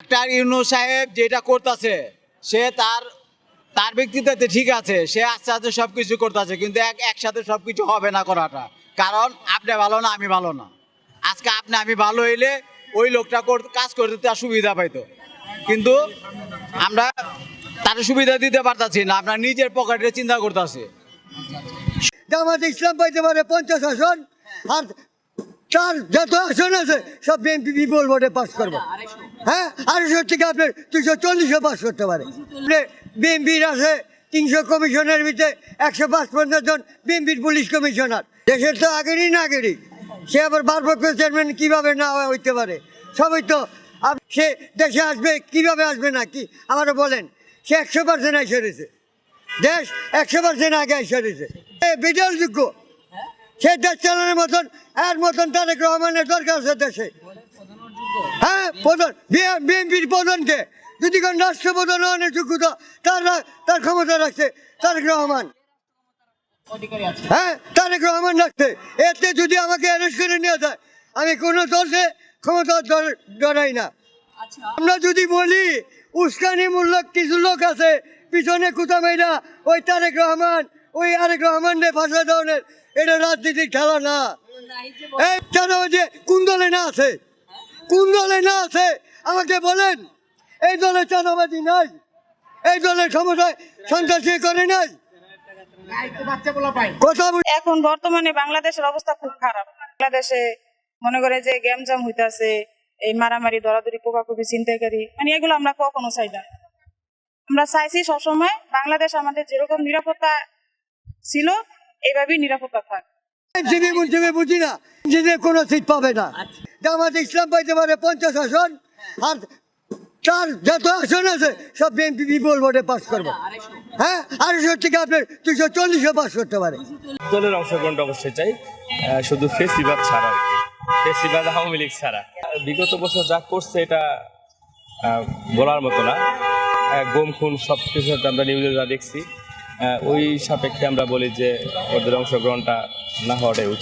Doctor ইউনু সাহেব যেটা করতেছে, সে তার তার ব্যক্তিত্বে ঠিক আছে, সে আস্তে আস্তে সব কিছু করতেছে, কিন্তু এক, একসাথে সব কিছু হবে না করাটা। কারণ আপনি ভালো না, আমি ভালো না। আজকে আপনি, আমি ভালো হইলে ওই লোকটা কাজ করতে তার সুবিধা পাইতো। কিন্তু আমরা তার সুবিধা দিতে পারতাছি না আপনার নিজের পকেটে চিন্তা করতেছি। জামাত ইসলাম পাইতে পারে পঞ্চাশ আসন, আর তার যত আসন আছে, সব বিএনপি বিপুল ভোটে পাস করবে। হ্যাঁ? আড়াইশো থেকে আপনার দুশো চল্লিশে পাস করতে পারে। বিএনপির আছে তিনশো কমিশনের ভিতরে একশো পাঁচ পঞ্চাশ জন বিএনপির পুলিশ কমিশনার। দেশের তো আগেরই না সে আবার ভারপ্রাপ্ত চেয়ারম্যান কীভাবে না হইতে পারে। সবই তো সে দেশে আসবে, কীভাবে আসবে না কি? আমারও বলেন, সে একশো পার্সেন্ট এসে রয়েছে। দেশ একশো পার্সেন্ট আগে এসে রয়েছে। এ বিডল যোগ্য সে দেশ চালানোর মতন এর মতন তারেক রহমানের দরকার আছে দেশে। হ্যাঁ প্রধান বিএনপির প্রধানকে। যদি কোন রাষ্ট্রপ্রধান হওয়ার যোগ্যতা তার তার ক্ষমতা রাখছে তারেক রহমান। হ্যাঁ তারেক রহমান রাখছে। এতে যদি আমাকে অ্যারেস্ট করে নেওয়া যায় আমি কোনো দলকে ক্ষমতা ধরাই না। আমরা যদি বলি উস্কানিমূলক কিছু লোক আছে পিছনে কুতামাইরা ওই তারেক রহমান ওই আরেক রহমানের ভাষা ধরনের এটা রাজনীতির খেলা না। এই কেন যে কোন দলে না আছে? কোন দলে না আছে? আমাকে বলেন, এই দলে চাঁদাবাজি নাই। এই দলের ক্ষমতায় সন্ত্রাসী করে নাই। এখন বর্তমানে বাংলাদেশের অবস্থা খুব খারাপ। বাংলাদেশে মনে করে যে গ্যামজাম হইতাছে, এই মারামারি, দরাদরি, কোকাকুকি, ছিনতাইকারী মানে এগুলো আমরা কখনো চাই না। আমরা চাইছি সবসময় বাংলাদেশ আমাদের যেরকম নিরাপত্তা ছিল এইভাবেই নিরাপত্তা থাক জিবি মুন্সিবি বুঝি না যে কোনো সিট পাবে না। জামাত ইসলাম পাইতে পারে পঞ্চাশ আসন আর তার যত আসন আছে সব বিএনপি বিপুল ভোটে পাস করবে। হ্যাঁ আড়াইশো থেকে আপনার দুশো চল্লিশে পাস করতে পারে। দলের অংশগ্রহণটা অবশ্যই চাই শুধু ফেসিবাদ ছাড়া আর কি। ফেসিবাদ আওয়ামী লীগ ছাড়া। বিগত বছর যা করছে এটা বলার মতো না। গুম খুন সব কিছু আমরা নিউজে যা দেখছি ওই সাপেক্ষে আমরা বলি যে ওদের অংশগ্রহণটা না হওয়াটাই